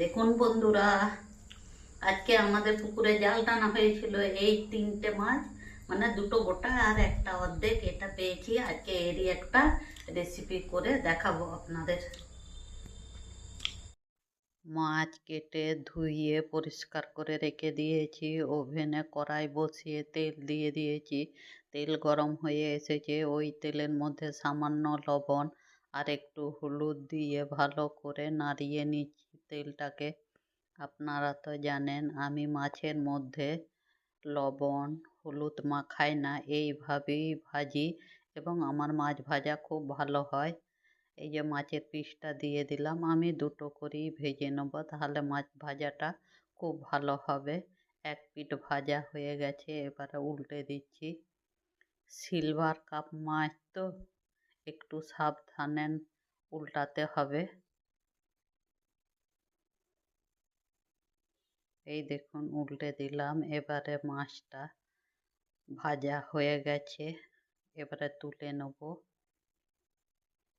দেখুন বন্ধুরা, আজকে আমাদের পুকুরে জাল টানা হয়েছিল এই তিনটে মাছ মানে দুটো গোটা আর একটা অর্ধেক, এটা পেয়েছি। আজকে এরই একটা রেসিপি করে দেখাবো আপনাদের। মাছ কেটে ধুইয়ে পরিষ্কার করে রেখে দিয়েছি, ওভেনে কড়াই বসিয়ে তেল দিয়ে দিয়েছি। তেল গরম হয়ে এসেছে, ওই তেলের মধ্যে সামান্য লবণ আর একটু হলুদ দিয়ে ভালো করে নাড়িয়ে নিচ্ছি তেলটাকে। আপনারা তো জানেন, আমি মাছের মধ্যে লবণ, হলুদ মাখাই না, এইভাবেই ভাজি এবং আমার মাছ ভাজা খুব ভালো হয়। এই যে মাছের পিসটা দিয়ে দিলাম, আমি দুটো করেই ভেজে নেব, তাহলে মাছ ভাজাটা খুব ভালো হবে। এক পিঠ ভাজা হয়ে গেছে, এবারে উল্টে দিচ্ছি। সিলভার কাপ মাছ তো একটু সাবধানে উল্টাতে হবে। এই দেখুন, উল্টে দিলাম। এবারে মাছটা ভাজা হয়ে গেছে। এবারে তুলে নেব।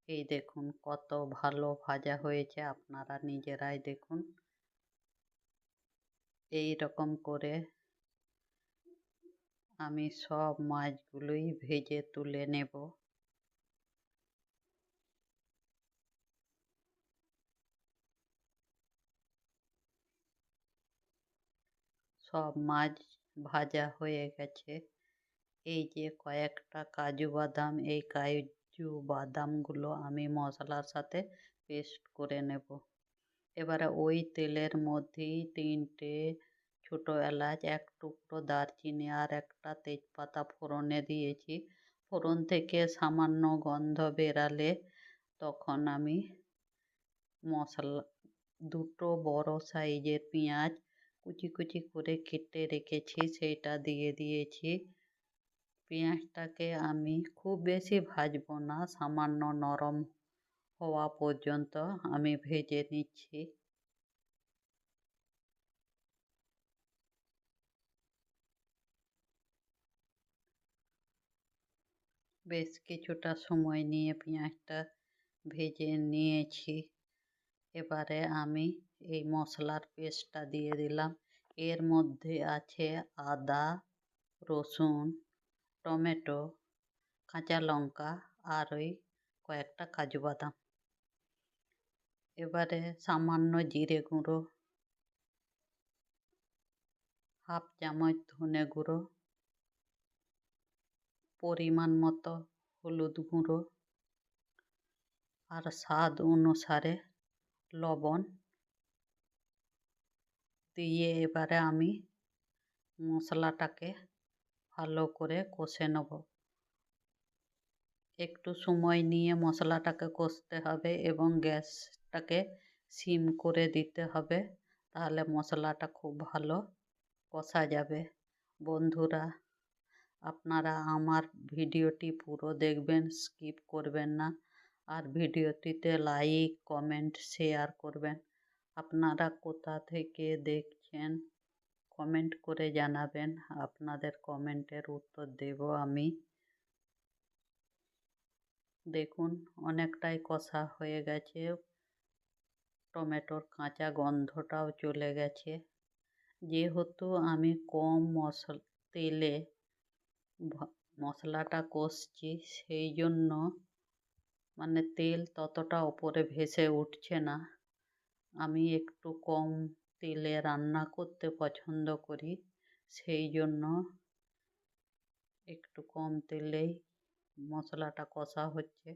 এই দেখুন, কত ভালো ভাজা হয়েছে। আপনারা নিজেরাই দেখুন। এই রকম করে আমি সব মাছগুলোই ভেজে তুলে নেব। সব মাছ ভাজা হয়ে গেছে। এই যে কয়েকটা কাজু বাদাম, এই কাজু বাদামগুলো আমি মশলার সাথে পেস্ট করে নেব। এবারে ওই তেলের মধ্যেই তিনটে ছোটো এলাচ, এক টুকরো দারচিনি আর একটা তেজপাতা ফোড়নে দিয়েছি। ফোড়ন থেকে সামান্য গন্ধ বেরালে তখন আমি মশলা, দুটো বড় সাইজের পেঁয়াজ কুচি কুচি করে কেটে রেখেছি, সেইটা দিয়ে দিয়েছি। পেঁয়াজটাকে আমি খুব বেশি ভাজবো না, সামান্য নরম হওয়া পর্যন্ত আমি ভেজে নিচ্ছি। বেশ কিছুটা সময় নিয়ে পেঁয়াজটা ভেজে নিয়েছি। এবারে আমি এই মশলার পেস্টটা দিয়ে দিলাম। এর মধ্যে আছে আদা, রসুন, টমেটো, কাঁচা লঙ্কা আর ওই কয়েকটা কাজু বাদাম। এবারে সামান্য জিরে গুঁড়ো, হাফ চামচ ধনে গুঁড়ো, পরিমাণ মতো হলুদ গুঁড়ো আর স্বাদ অনুসারে লবণ দিয়ে এবারে আমি মশলাটাকে ভালো করে কষে নেব। একটু সময় নিয়ে মশলাটাকে কষতে হবে এবং গ্যাসটাকে সিম করে দিতে হবে, তাহলে মশলাটা খুব ভালো কষা যাবে। বন্ধুরা, আপনারা আমার ভিডিওটি পুরো দেখবেন, স্কিপ করবেন না। আর ভিডিওটিতে লাইক, কমেন্ট, শেয়ার করবেন। আপনারা কোথা থেকে দেখছেন, কমেন্ট করে জানাবেন। আপনাদের কমেন্টের উত্তর দেব আমি। দেখুন, অনেকটাই কষা হয়ে গেছে। টমেটোর কাঁচা গন্ধটাও চলে গেছে। যেহেতু আমি কম মশলা তেলে মশলাটা কষছি, সেই জন্য মানে তেল ততটা ওপরে ভেসে উঠছে না। আমি একটু কম তেলে রান্না করতে পছন্দ করি, সেই জন্য একটু কম তেলেই মশলাটা কষা হচ্ছে।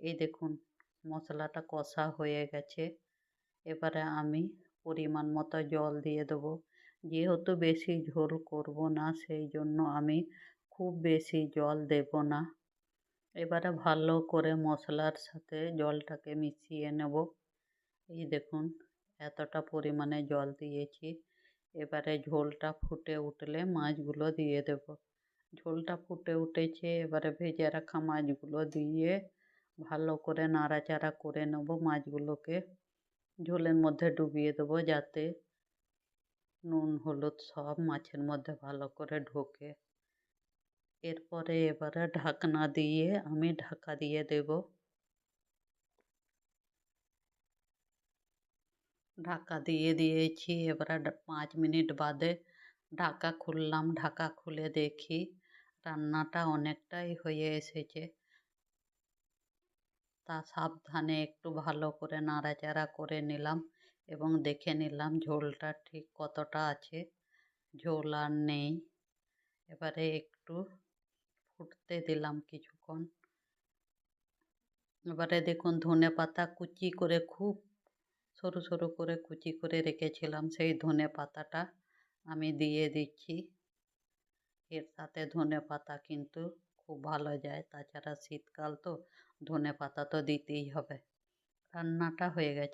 এই দেখুন, মশলাটা কষা হয়ে গেছে। এবারে আমি পরিমাণ মতো জল দিয়ে দেবো। যেহেতু বেশি ঝোল করব না, সেই জন্য আমি খুব বেশি জল দেব না। এবারে ভালো করে মশলার সাথে জলটাকে মিশিয়ে নেব। এই দেখুন, এতটা পরিমাণে জল দিয়েছি। এবারে ঝোলটা ফুটে উঠলে মাছগুলো দিয়ে দেব। ঝোলটা ফুটে উঠেছে, এবারে ভেজে রাখা মাছগুলো দিয়ে ভালো করে নাড়াচাড়া করে নেব মাছগুলোকে। ঝোলের মধ্যে ডুবিয়ে দেবো যাতে নুন, হলুদ সব মাছের মধ্যে ভালো করে ঢোকে। এরপরে এবারে ঢাকনা দিয়ে আমি ঢাকা দিয়ে দেব। ঢাকা দিয়ে দিয়েছি, এবারে পাঁচ মিনিট বাদে ঢাকা খুললাম। ঢাকা খুলে দেখি রান্নাটা অনেকটাই হয়ে এসেছে। তা সাবধানে একটু ভালো করে নাড়াচাড়া করে নিলাম এবং দেখে নিলাম ঝোলটা ঠিক কতটা আছে। ঝোল আর নেই। এবারে একটু ফুটতে দিলাম কিছুক্ষণ। এবারে দেখুন ধনে পাতা কুচি করে খুব সরু সরু করে কুচি করে রেখেছিলাম, সেই ধনে পাতাটা আমি দিয়ে দিচ্ছি। এর সাথে ধনে পাতা কিন্তু খুব ভালো যায়, তাছাড়া শীতকাল তো ধনে পাতা তো দিতেই হবে। রান্নাটা হয়ে গেছে।